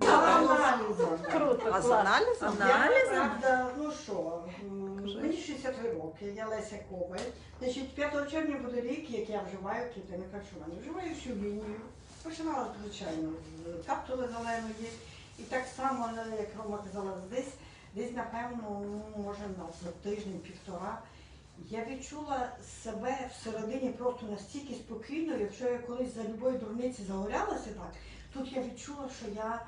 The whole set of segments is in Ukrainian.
Аналізом. Круто, А з клас. аналізом? Я, Аналізом? правда, ну що, м, Кажи. мені 63 роки, я Леся Коваль. Значить, 5 червня буде рік, як я вживаю клітини харчування. Вживаю всю лінію. Починала, звичайно, з каптули зеленої. І так само, е, як Рома казала, десь, десь напевно, ну, може на тиждень-півтора. Я відчула себе всередині просто настільки спокійно, якщо я колись за любої дурниці загорялася так, тут я відчула, що я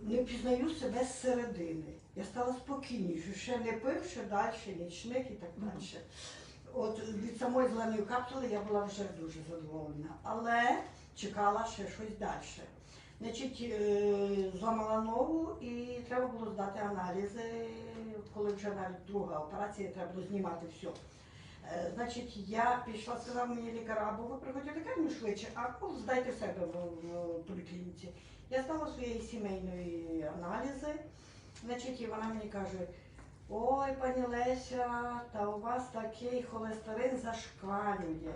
не впізнаю себе зсередини. Я стала спокійнішою, ще не пивши далі, нічник і так далі. От від самої зеленої капсули я була вже дуже задоволена, але чекала ще щось далі. Значить, е, зламала ногу і треба було здати аналізи, коли вже навіть друга операція, треба було знімати все. Значить, я пішла, сказав мені лікар, або ви приходите лікарню швидше, або здайте себе в, в поліклініці. Я стала своєї сімейної аналізи, значить, і вона мені каже, ой, пані Леся, та у вас такий холестерин зашкалює.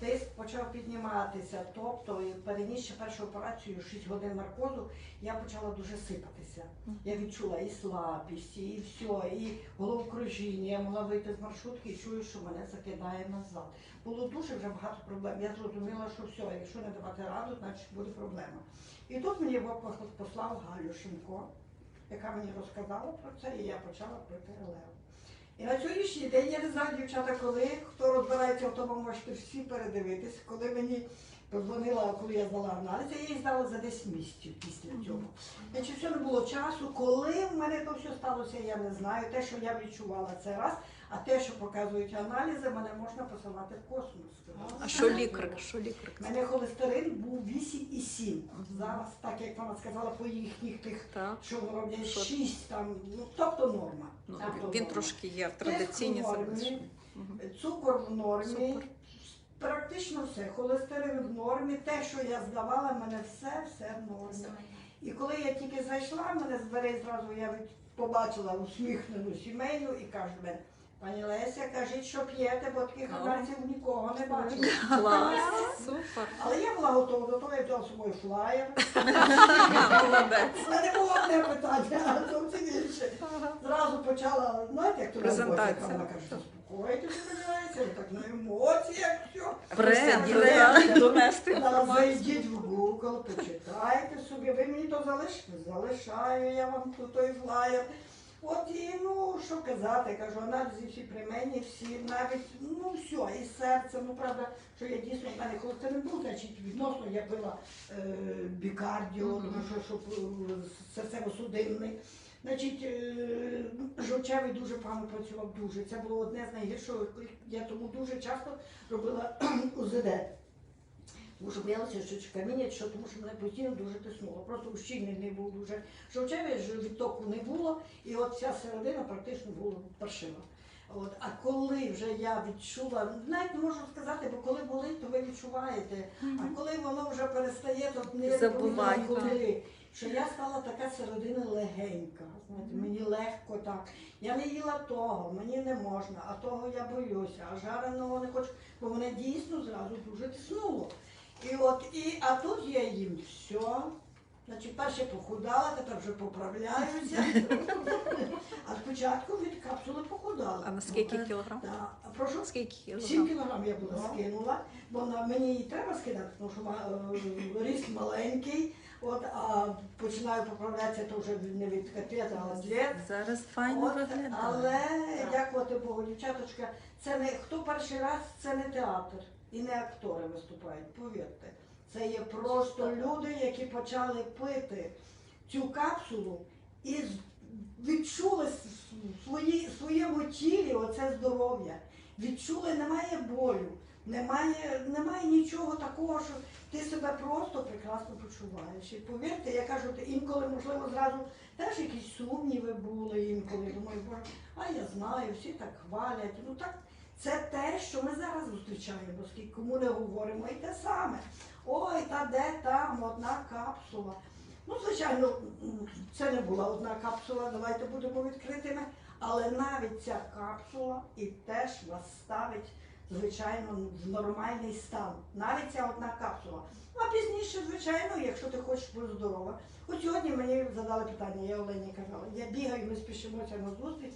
Тиск почав підніматися, тобто перенісши першу операцію 6 годин наркозу, я почала дуже сипатися. Я відчула і слабість, і все, і головокружіння. Я могла вийти з маршрутки і чую, що мене закидає назад. Було дуже вже багато проблем. Я зрозуміла, що все, якщо не давати раду, значить буде проблема. І тут мені послав Галю Шимко, яка мені розказала про це, і я почала пити елео. І на сьогоднішній день я не знаю, дівчата, коли хто розбирається в тому, можете всі передивитись, коли мені подзвонила, коли я здала аналіз, я її здала за 10 місяців після цього. Значить, все не було часу. Коли в мене то все сталося, я не знаю. Те, що я відчувала, це раз, а те, що показують аналізи, мене можна посилати в космос. А що лікар? Що лікар? У мене холестерин був 8,7. Зараз, так як вона сказала, по їхніх тих, Так. що роблять Що? 6, там, ну, тобто норма. Ну, Тобто він норма. трошки є в традиційні Тиск в нормі, залишки. Мгм. Цукор в нормі, Супер. практично все. Холестерин в нормі, те, що я здавала, в мене все, все в нормі. І коли я тільки зайшла, мене з дверей зразу я від- побачила усміхнену сімейну і каже мене, пані Леся, кажіть, що п'єте, бо таких Ага. нікого не бачила. Клас, супер. Але я була готова до того, я взяла з собою флаєр. Молодець. У мене було одне питання, а зовсім інше. Зразу почала, знаєте, як то на роботі, вона каже, подивляється, так на емоціях, все. Бренд, донести Зараз зайдіть в Google, почитайте собі, ви мені то залишите, залишаю я вам той флаєр. От і ну що казати, кажу, аналізи всі при мені, всі навіть, ну все, і серце, ну правда, що я дійсно в мене холестерин був, значить відносно я пила е, бікардіо, тому що щоб е, серцево-судинний. Значить, е, жовчевий дуже погано працював дуже. Це було одне з найгіршого. Я тому дуже часто робила УЗД. Тому що боялася, що чи каміння, що тому що мене постійно дуже тиснуло. Просто ущільнений був дуже. Жовчевий ж відтоку не було, і от ця середина практично була паршива. От, а коли вже я відчула, навіть не можу сказати, бо коли болить, то ви відчуваєте. А коли воно вже перестає, то не коли. Що я стала така середина легенька. Знаєте, мені легко так. Я не їла того, мені не можна, а того я боюся, а жареного не хочу, бо мене дійсно зразу дуже тиснуло. І от, і, а тут я їм все. Значить, перше похудала, тепер вже поправляюся. А спочатку від капсули похудала. А на скільки кілограм? Так, а прошу. Скільки 7 кілограм? кілограм я була скинула, бо на мені її треба скидати, тому що е, ріст маленький, от, а починаю поправлятися, то вже не від капета, а від лет. Зараз файно От, виглядає. але дякувати Богу, дівчаточка, це не хто перший раз, це не театр і не актори виступають, повірте. Це є просто люди, які почали пити цю капсулу і відчули в свої, своєму тілі оце здоров'я. Відчули, немає болю, немає, немає нічого такого, що ти себе просто прекрасно почуваєш. І повірте, я кажу, ти інколи, можливо, зразу теж якісь сумніви були інколи. Думаю, боже, а я знаю, всі так хвалять. Ну так, це те, що ми зараз зустрічаємо, скільки кому не говоримо, і те саме. Ой, та де там одна капсула. Ну, звичайно, це не була одна капсула, давайте будемо відкритими. Але навіть ця капсула і теж вас ставить звичайно, в нормальний стан. Навіть ця одна капсула. А пізніше, звичайно, якщо ти хочеш бути здорова. От сьогодні мені задали питання, я Олені казала, я бігаю, ми спішимося на зустріч,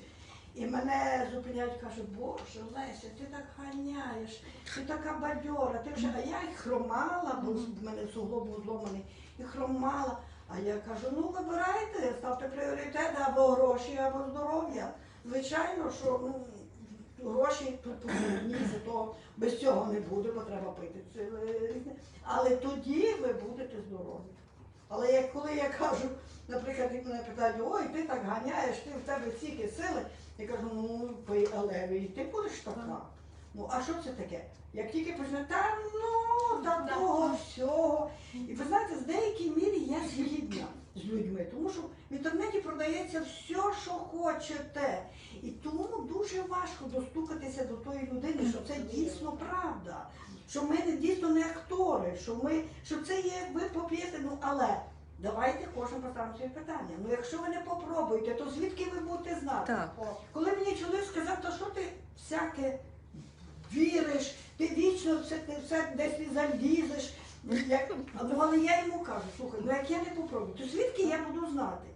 і мене зупиняють, кажуть, боже, Леся, ти так ганяєш, ти така бадьора, ти вже, а я й хромала, бо в мене суглоб зломаний, і хромала. А я кажу, ну вибирайте, ставте пріоритети або гроші, або здоров'я. Звичайно, що ну, гроші тут потрібні, то без цього не буде, бо треба пити. Е. Але тоді ви будете здорові. Але як коли я кажу, наприклад, як мене питають, ой, ти так ганяєш, ти в тебе стільки сили, я кажу, ну алеві, і ти будеш така. Ну а що це таке? Як тільки почне, та ну, та того всього. І ви знаєте, з деякій мірі я згідна з людьми, тому що в інтернеті продається все, що хочете. І тому дуже важко достукатися до тої людини, що це дійсно правда. Що ми не дійсно не актори, що ми що це є, ви поп'єте, ну але давайте кожен поставимо своє питання. Ну якщо ви не попробуєте, то звідки ви будете знати? Так. Коли мені чоловік сказав, то що ти всяке віриш, ти вічно все, ти все десь не залізеш. Але я йому кажу, слухай, ну як я не попробую, то звідки я буду знати?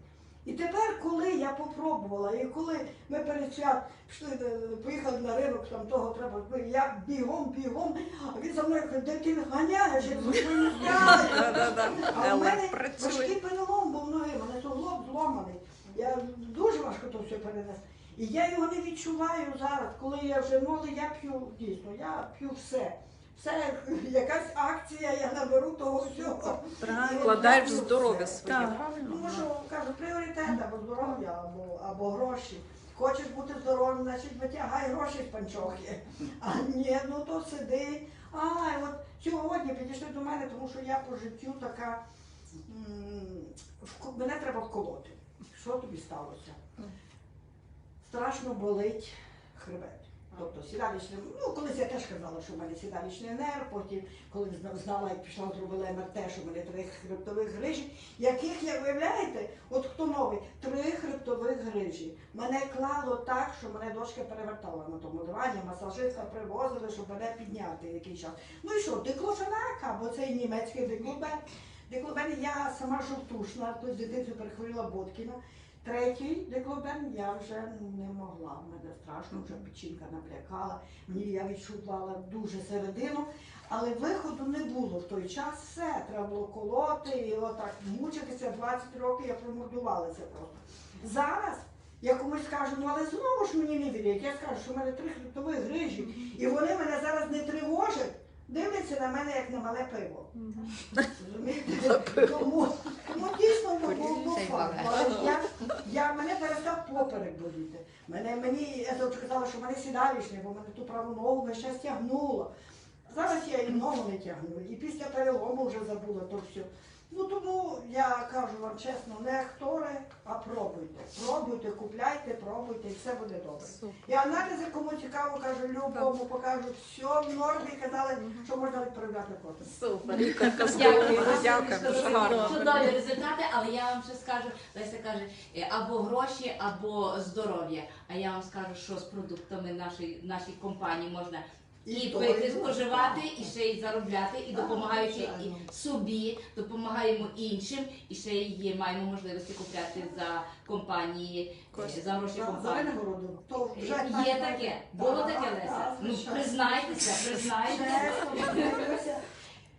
І тепер, коли я попробувала, і коли ми перед свят пішли, е, поїхали на ринок, там того треба, ну, я бігом, бігом, а він за мною каже, де ти ганяєш, я знаю. А в мене важкий перелом був ноги, мене суглоб зломаний. Я дуже важко то все перенес. І я його не відчуваю зараз, коли я вже ну, але я п'ю дійсно, я п'ю все. Все, якась акція, я наберу того всього. Вкладаєш в здоров'я своє. Тому що кажу, пріоритет або здоров'я, або, або гроші. Хочеш бути здоровим, значить витягай гроші з панчохи. А ні, ну то сиди. А, от сьогодні підійшли до мене, тому що я по життю така. Мене треба вколоти. Що тобі сталося? Страшно болить хребет. Тобто сідалічний, ну колись я теж казала, що в мене сідалічний нерв, потім, коли знала, як пішла, зробила МРТ, що в мене три хребтових грижі, яких, як виявляєте, от хто новий, три хребтових грижі. Мене клало так, що мене дочка перевертала на тому дивані, масажиста привозили, щоб мене підняти який час. Ну і що, диклофенак, або цей німецький диклобен. Диклобен я сама жовтушна, то з дитинства перехворіла Боткіна. Третій диклобен я вже не могла. Мене страшно, вже печінка наплякала. Мені я відчувала дуже середину, але виходу не було в той час. Все треба було колоти і отак мучитися 20 років. Я промордувалася просто. Зараз я комусь скажу, ну але знову ж мені не вірять. Я скажу, що в мене три хребтові грижі, і вони мене зараз не тривожать. Дивляться на мене як на мале пиво. Розумієте? Тому, дійсно ну, був факт. Я, мене перестав поперек боліти. Мене, мені, я завжди казала, що мене сідалішня, бо мене ту праву ногу весь час тягнуло. Зараз я і ногу не тягну, і після перелому вже забула то все. Ну тому я кажу вам чесно, не актори, а пробуйте. Пробуйте, купляйте, пробуйте, і все буде добре. Супер. І аналізи, кому цікаво, кажу, любому покажу, все в нормі, казали, що можна відправляти фото. Супер. Лікарка Дякую. здоров'я. Дякую, дуже гарно. Чудові результати, але я вам ще скажу, Леся каже, е, або гроші, або здоров'я. А я вам скажу, що з продуктами нашої, нашої компанії можна і пити, споживати, і ще й заробляти, і допомагаючи і собі, допомагаємо іншим, і ще й маємо можливості купляти за компанії, е, за гроші компанії. То вже Є таке, було Так, таке так, Леся. Ну признайтеся, признайтеся.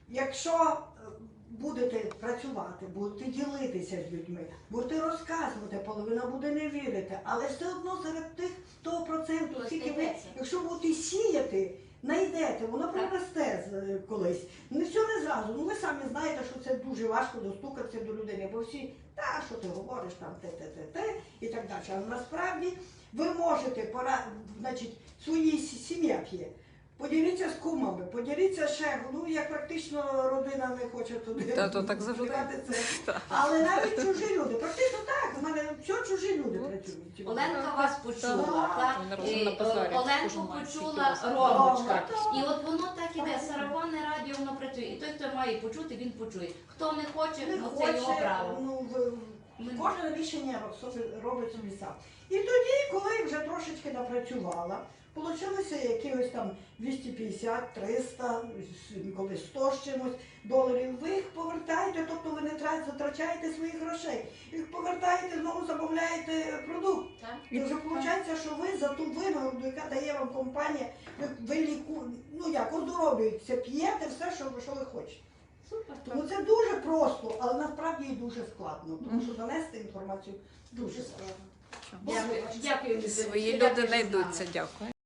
Якщо е, будете працювати, будете ділитися з людьми, будете розказувати, половина буде не вірити, але все одно серед тих того проценту, скільки ви, якщо будете сіяти, знайдете, воно приросте проросте з- е, колись. Не все не зразу. Ну ви самі знаєте, що це дуже важко достукатися до людини, бо всі, та що ти говориш там, те, те, те, те і так далі. Але насправді ви можете пора, значить, своїй сі- сім'я п'є. Поділіться з кумами, поділіться ще, ну як практично родина не хоче туди. Та, то так завжди. це. Але навіть чужі люди, практично так, в мене все чужі люди працюють. Оленка вас почула, Так. так? І, е, Оленку почула Ромочка. І от воно так іде, сарафанне радіо воно працює. І той, хто має почути, він почує. Хто не хоче, Не ну це його хоче, право. ну, в- кожне рішення собі- робить собі сам. І тоді, коли вже трошечки напрацювала, Получилося якихось там 250, 300, коли 100 з чимось доларів. Ви їх повертаєте, тобто ви не тра- затрачаєте своїх грошей. Їх повертаєте, знову замовляєте продукт. Так. І вже виходить, що ви за ту винагороду, яка дає вам компанія, ви, ви ліку, ну як оздоровлюєтеся, п'єте все, що, що ви хочете. Супер. Тому це дуже просто, але насправді і дуже складно, тому що донести інформацію дуже складно. Дякую, дякую. Свої люди знайдуться, дякую.